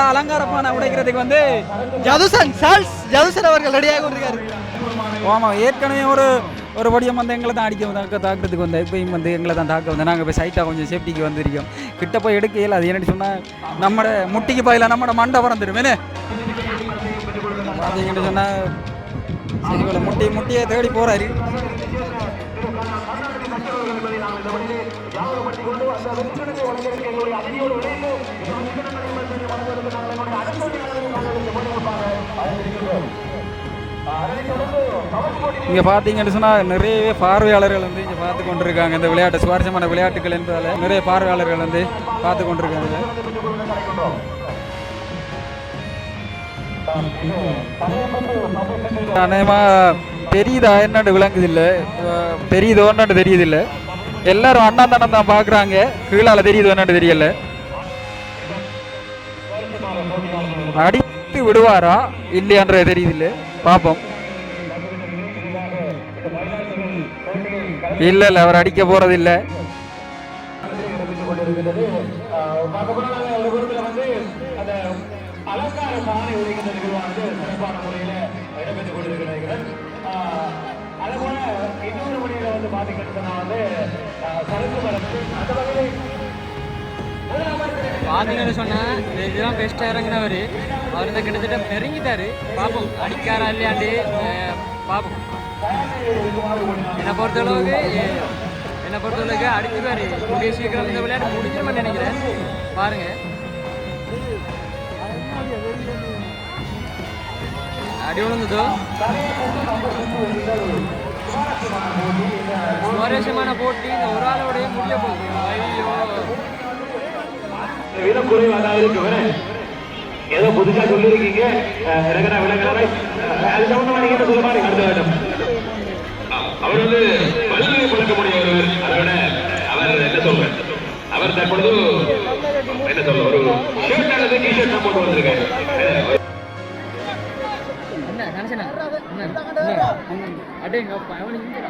தாக்குறதுக்கு வந்து ஜதுசன் சால்ஸ் ஜதுசன் அவர்கள் ரெடியாக கொண்டிருக்காரு. ஆமாம் ஏற்கனவே ஒரு ஒரு படியம் வந்து எங்களை தான் அடிக்க தாக்க தாக்குறதுக்கு வந்தேன் இப்பயும் வந்து எங்களை தான் தாக்க வந்தேன் நாங்கள் இப்போ சைட்டாக கொஞ்சம் சேஃப்டிக்கு வந்திருக்கோம். கிட்ட போய் எடுக்க இயலாது. என்னன்னு சொன்னால் நம்மட முட்டிக்கு பாயில நம்மட மண்டை பறந்துடும் என்ன? பார்த்தீங்கன்னு சொன்னால் சரி இவ்வளோ முட்டி முட்டியை தேடி போகிறாரு இங்கே பார்த்தீங்கன்னு சொன்னால் நிறையவே பார்வையாளர்கள் வந்து இங்கே பார்த்து கொண்டிருக்காங்க. இந்த விளையாட்டு சுவாரஸ்யமான விளையாட்டுகள் என்பதால் நிறைய பார்வையாளர்கள் வந்து பார்த்து கொண்டிருக்காங்க. அநேகமாக தெரியுதா? என்னன்னு விளங்குது இல்லை தெரியுதோ என்னன்னு தெரியுது இல்லை எல்லாரும் அண்ணா தானே தான் பார்க்குறாங்க. கீழால் தெரியுதோ என்னன்னு தெரியல. அடித்து விடுவாரா? இல்லையான்றது தெரியுது இல்லை பார்ப்போம். இல்ல இல்ல அவர் அடிக்க போறது இல்ல. பார்த்தீங்கன்னு இந்த இதுதான் பெஸ்ட்டாக இறங்கினவர். அவர் இந்த கிட்டத்தட்ட நெருங்கிட்டாரு பார்ப்போம் அடிக்காரா இல்லையாண்டு பார்ப்போம் என்னை பொறுத்தளவுக்கு என்னை பொறுத்தளவுக்கு அடிச்சுக்காரு கூடிய சீக்கிரம் இந்த விளையாட்டு முடிஞ்சிருமே நினைக்கிறேன். பாருங்க. அடி விழுந்ததோ? சுவாரஸ்யமான போட்டி. இந்த ஒரு ஆளோடய முடிய போகுது. ஐயோ. விலை குறைவாக இருக்கு. ஏதோ புதுசா சொல்லியிருக்கீங்க. அஹ், அது சம்பந்தமா நீங்க என்ன சொல்ல மாதிரி அடுத்த வேண்டும் அவர் வந்து வலிமையை பழக்க முடியவர் அதை விட அவர் என்ன சொல்றார்? அவர் தற்பொழுது என்ன சொல்ல ஒரு ஷர்ட் அல்லது டி ஷர்ட் தான் போட்டு வந்திருக்காரு. என்ன நினைச்சேனா என்ன அடேங்க அவனுக்கு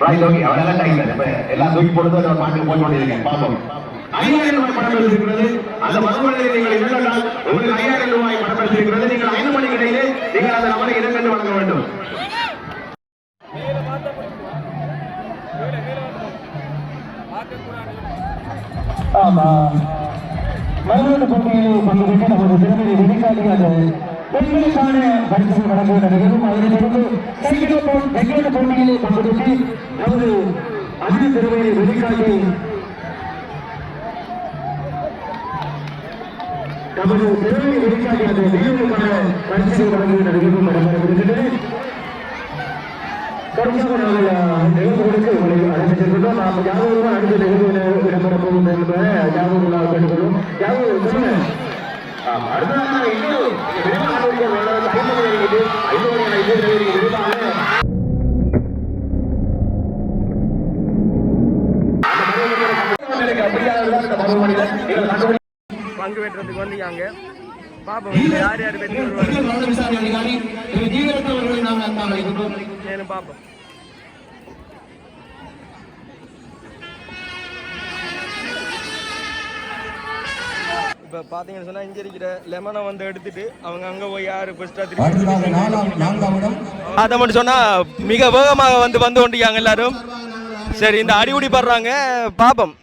ரைட் ஓகே அவரெல்லாம் டைம் இப்ப எல்லாம் தூக்கி போட்டு அந்த பாட்டு போய் கொண்டிருக்கேன் பாப்போம். ஐயாயிரம் ரூபாய் பணம் இருக்கிறது அந்த மறுமொழியை நீங்கள் ஐயாயிரம் ரூபாய் நீங்கள் ஐந்து மணிக்கு இடையிலே நீங்கள் அந்த நபரை இடம் கண்டு வழங்க வேண்டும். ஆமா. மல்யுத்த போட்டியில் பங்கேற்க நமது திறமையை வெளிக்காட்டியது பெண்களுக்கான பரிசுகள் வழங்க நடைபெறும் அதனைத் தொடர்ந்து சைக்கிளோட்டம் வெங்கட போட்டியிலே பங்கெடுத்து நமது அதிக திறமையை வெளிக்காட்டி நமது திறமையை வெளிக்காட்டியது வீரர்களுக்கான பரிசு வழங்க நடைபெறும் நடைபெறுகின்றது நிகழ்வுகளுக்கு உங்களை அழைத்திருக்கிறோம் நாம் யாரும் அடுத்த நிகழ்வு இடம்பெற போகும் என்பதை யாரும் கேட்டுக்கொள்வோம். யாரும் சொல்லுங்க ஆமா, இன்னும் ஐந்து மணி ஐந்து மணி ஐந்து மணி விரைவாக பங்கு பெற்றதுக்கு வந்தீங்க பாப்போம் யார் யார் வருவாங்க பாப்போம் இப்போ பார்த்தீங்கன்னு சொன்னால் இங்கே இருக்கிற லெமனை வந்து எடுத்துட்டு அவங்க அங்கே போய் யார் ஃபஸ்ட்டாக அதை மட்டும் சொன்னால் மிக வேகமாக வந்து வந்து கொண்டிருக்காங்க எல்லாரும். சரி இந்த அடிவுடி படுறாங்க பாப்போம்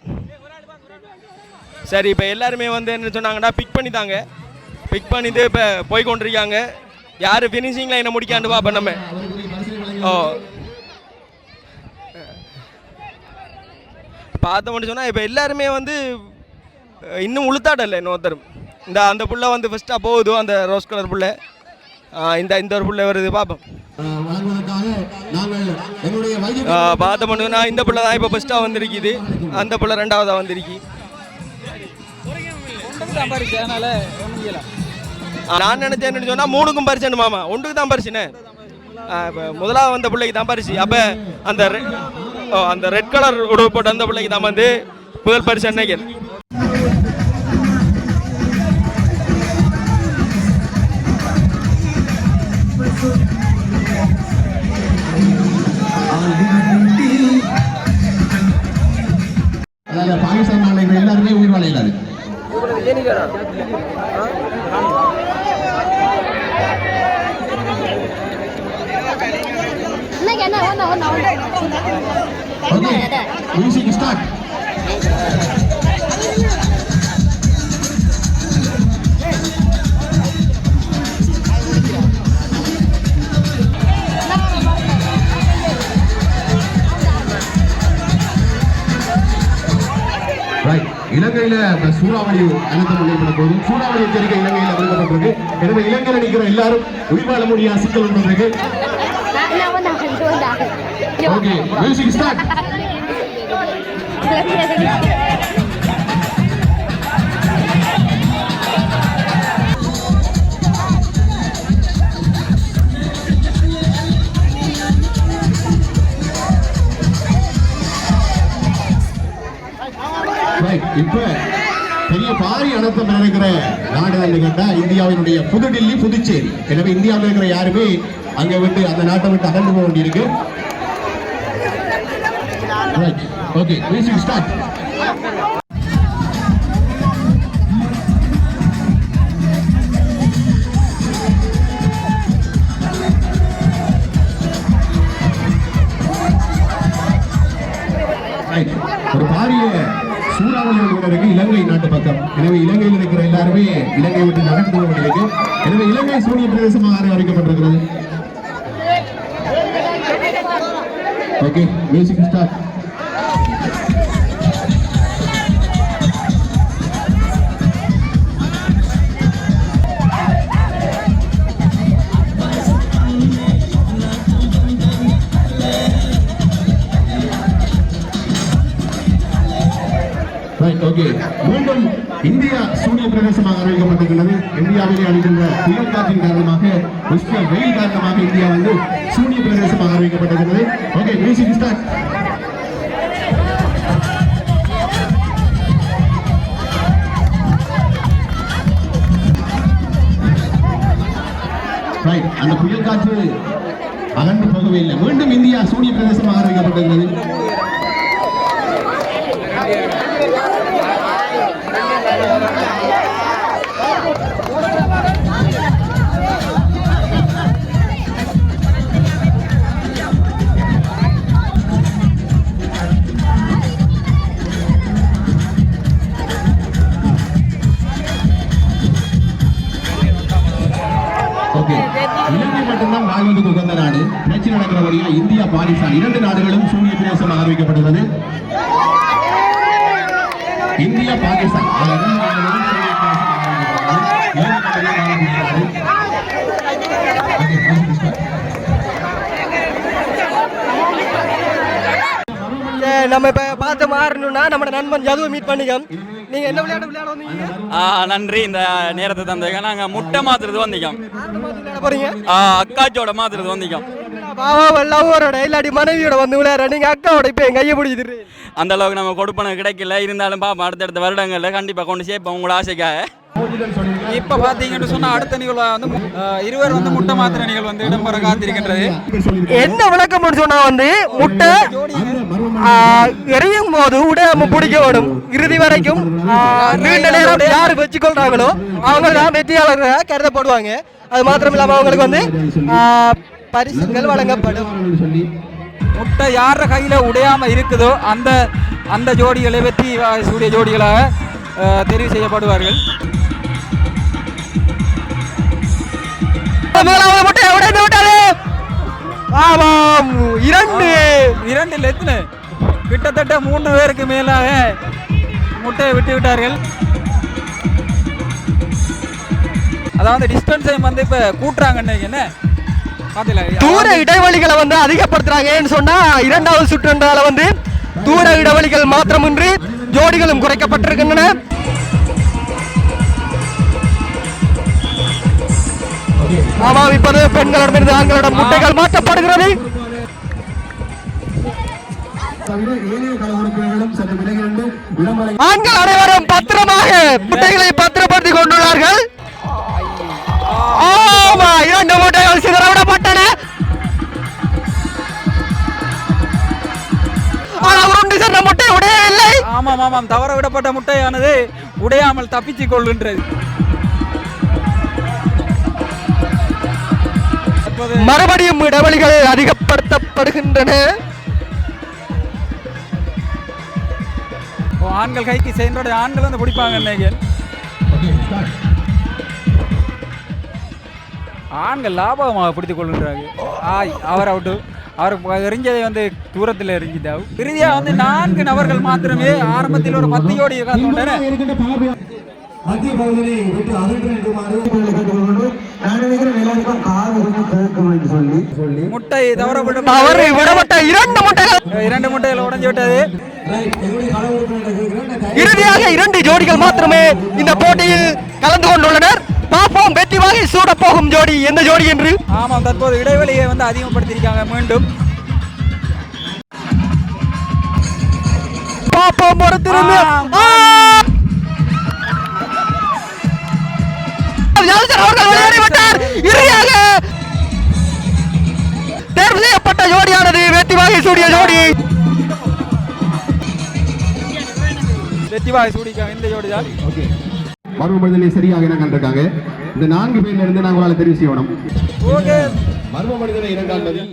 சரி இப்போ எல்லாருமே வந்து என்ன சொன்னாங்கன்னா பிக் பண்ணிட்டாங்க. பிக் பண்ணிட்டு இப்போ போய் கொண்டிருக்காங்க. யார் ஃபினிஷிங் லைனை முடிக்காண்டு பார்ப்போம் நம்ம. ஓ. பார்த்த சொன்னால் இப்போ எல்லாருமே வந்து இன்னும் உளுத்தாடல இன்னொருத்தரும் இந்த அந்த புள்ள வந்து ஃபஸ்ட்டாக போகுது அந்த ரோஸ் கலர் புள்ள. இந்த இந்த ஒரு புள்ள வருது பார்ப்போம் பார்த்த பண்ணுன்னா இந்த புள்ள தான் இப்போ ஃபஸ்ட்டாக வந்திருக்குது. அந்த புள்ள ரெண்டாவதாக வந்திருக்கு. நான் நினைச்சேன்னு சொன்னா மூணுக்கும் பரிசு மாமா. ஒன்றுக்கு தான் பரிசுன்னு. முதலாவது வந்த பிள்ளைக்கு தான் பரிசு. அப்ப அந்த ஓ, அந்த ரெட் கலர் உடவு போட்டு அந்த பிள்ளைக்கு தான் வந்து முதல் பரிசு நினைக்கிறேன் இன்னைக்கு என்ன ஒன்று இலங்கையில சூறாவளி அழுத்தம் ஏற்பட போது சூறாவளி எச்சரிக்கை இலங்கையில் விடுக்கப்பட்டிருக்கு எனவே இலங்கையில் நிக்கிற எல்லாரும் உயிர் வாழ முடியாத சிக்கல் வந்திருக்கு இருக்கு நான் ஒன்று இது ஒன்று ஓகே மியூசிக் ஸ்டார்ட் இப்ப பெரிய பாரி அனர்த்தம் இருக்கிற நாடு கண்டா கேட்டா இந்தியாவினுடைய புதுடில்லி புதுச்சேரி. எனவே இந்தியாவில் இருக்கிற யாருமே அங்கே விட்டு அந்த நாட்டை விட்டு அகன்று போக வேண்டியிருக்கு. ரைட் ஓகே மியூசிக் ஸ்டார்ட் ஒரு பாரிய சூறாவளி ஒன்று இருக்கு. இலங்கை நாட்டு பக்கம். எனவே இலங்கையில் இருக்கிற எல்லாருமே இலங்கை விட்டு நகர்ந்து போக வேண்டியிருக்கு. எனவே இலங்கை சூரிய பிரதேசமாக அறிவிக்கப்பட்டிருக்கிறது. ஓகே மியூசிக் ஸ்டார்ட் ஓகே மீண்டும் இந்தியா சூரிய பிரதேசமாக அறிவிக்கப்பட்டிருக்கிறது. இந்தியாவிலே அளிக்கின்ற புயல் காற்றின் காரணமாக உஷ்ண வெயில் காரணமாக இந்தியா வந்து சூரிய பிரதேசமாக அறிவிக்கப்பட்டிருக்கிறது. ஓகே மியூசிக் ஸ்டார்ட் ரைட் அந்த புயல் காற்று அகன்று போகவே இல்லை மீண்டும் இந்தியா சூரிய பிரதேசமாக அறிவிக்கப்பட்டிருக்கிறது. ஆய்வுக்கு உகந்த நாடு. பேச்சு நடக்கிற வழியா இந்தியா பாகிஸ்தான் இரண்டு நாடுகளும் சூரிய பிரதேசம் அறிவிக்கப்பட்டுள்ளது. இந்தியா பாகிஸ்தான் நம்ம இப்ப பார்த்து மாறணும்னா நம்ம நண்பன் ஜதுவை மீட் பண்ணிக்கோம் நீங்க என்ன விளையாட விளையாட வந்தீங்க? ஆ நன்றி. இந்த நேரத்தை தந்ததுக்கு. நாங்கள் முட்டை மாத்துறது விளையாட போறீங்க? அக்காச்சோட மாத்துறது வந்திக்கோம் பாவா லவ்வரோட இல்லாட்டி மனைவியோட வந்து விளையாட நீங்க அக்காவோட இப்ப என் கையை பிடிச்சிட்டு அந்த அளவுக்கு நம்ம கொடுப்பன கிடைக்கல. இருந்தாலும் பாப்போம் அடுத்தடுத்த வருடங்களில் கண்டிப்பாக கொண்டு சேர்ப்போம். உங்களோட ஆசைக்காக. இப்போ பார்த்தீங்கன்னு சொன்னால் அடுத்த நிகழ்வு வந்து இருவர் வந்து முட்டை மாத்திர நிகழ்வு வந்து இடம்பெற காத்திருக்கின்றது என்ன விளக்கம் சொன்னா வந்து முட்டை ஆ, எரியும் போது உடையாம பிடிக்க இறுதி வரைக்கும் நீண்ட நேரம் யாரு வச்சுக்கொள்றாங்களோ அவங்க தான் வெற்றியாளர்களாக கருதப்படுவாங்க. அது மாத்திரம் இல்லாம அவங்களுக்கு வந்து பரிசுகள் வழங்கப்படும். முட்டை யார கையில் உடையாம இருக்குதோ அந்த அந்த ஜோடிகளை வெற்றி சூடிய ஜோடிகளாக தெரிவு செய்யப்படுவார்கள். முதலாவது முட்டை உடைந்து விட்டது. ஆமாம் இரண்டு. இரண்டில் எத்தனை? கிட்டத்தட்ட மூன்று பேருக்கு மேலாக முட்டையை விட்டு விட்டார்கள். அதாவது டிஸ்டன்ஸை வந்து இப்போ கூட்டுறாங்கன்னு என்ன? தூர இடைவெளிகளை வந்து அதிகப்படுத்துறாங்கன்னு சொன்னா இரண்டாவது சுற்றுன்றால வந்து தூர இடைவெளிகள் மாத்திரமின்றி ஜோடிகளும் குறைக்கப்பட்டிருக்கின்றன. ஆமாம் இப்போது பெண்களிடமிருந்து ஆண்களிடம் முட்டைகள் மாற்றப்படுகிறது. ஆண்கள் அனைவரும் பத்திரமாக முட்டைகளை பத்திரப்படுத்திக் கொண்டுள்ளார்கள். ஆமா இரண்டு முட்டைகள் சிதறவிடப்பட்டன. ஆனால் முட்டை உடையவில்லை. ஆமாம் ஆமாம் தவற விடப்பட்ட முட்டையானது உடையாமல் தப்பிச்சு கொள்கின்றது. மறுபடியும் இடைவெளிகள் அதிகப்படுத்தப்படுகின்றன. ஆண்கள் கைக்கு சென்றோட ஆண்கள் வந்து பிடிப்பாங்க இன்னைக்கு. ஆண்கள் லாபகமாக பிடித்துக் கொள்கின்றாங்க ஆய் அவர் அவுட்டு அவர் எரிஞ்சதை வந்து தூரத்தில் எரிஞ்சிட்டாவு இறுதியாக வந்து நான்கு நபர்கள் மாத்திரமே ஆரம்பத்தில் ஒரு பத்து பாபி- மத்திய பகுதியை விட்டு அகற்றுமாறு கேட்டுக்கொண்டு நான் நினைக்கிறேன் எல்லாருக்கும் காது கொஞ்சம் கேட்கும் என்று சொல்லி. சொல்லி. முட்டை தவற விட தவறு விடப்பட்ட இரண்டு முட்டைகள். இரண்டு முட்டைகள் உடைஞ்சு விட்டது. இறுதியாக இரண்டு ஜோடிகள் மாத்திரமே இந்த போட்டியில் கலந்து கொண்டுள்ளனர். பார்ப்போம் வெற்றி வாங்கி சூட போகும் ஜோடி. எந்த ஜோடி என்று? ஆமாம் தற்போது இடைவெளியை வந்து அதிகப்படுத்தியிருக்காங்க மீண்டும். பார்ப்போம் பொறுத்திருந்து ஆம். ஆ! ஜான்சன் அவர்கள் வெளியேறிவிட்டார் இறுதியாக தேர்வு செய்யப்பட்ட ஜோடியானது வெற்றி வாங்கி சூடிய ஜோடி. வெற்றிவாய் சூடிக்காங்க இந்த ஜோடி தான். ஓகே. மர்மமனிதனை சரியாக இனம் கண்டிருக்காங்க. இந்த நான்கு பேர்ல இருந்து நாங்கள் தெரிவு செய்யணும். ஓகே. மர்ம மனிதனை இனம் காண்பதில்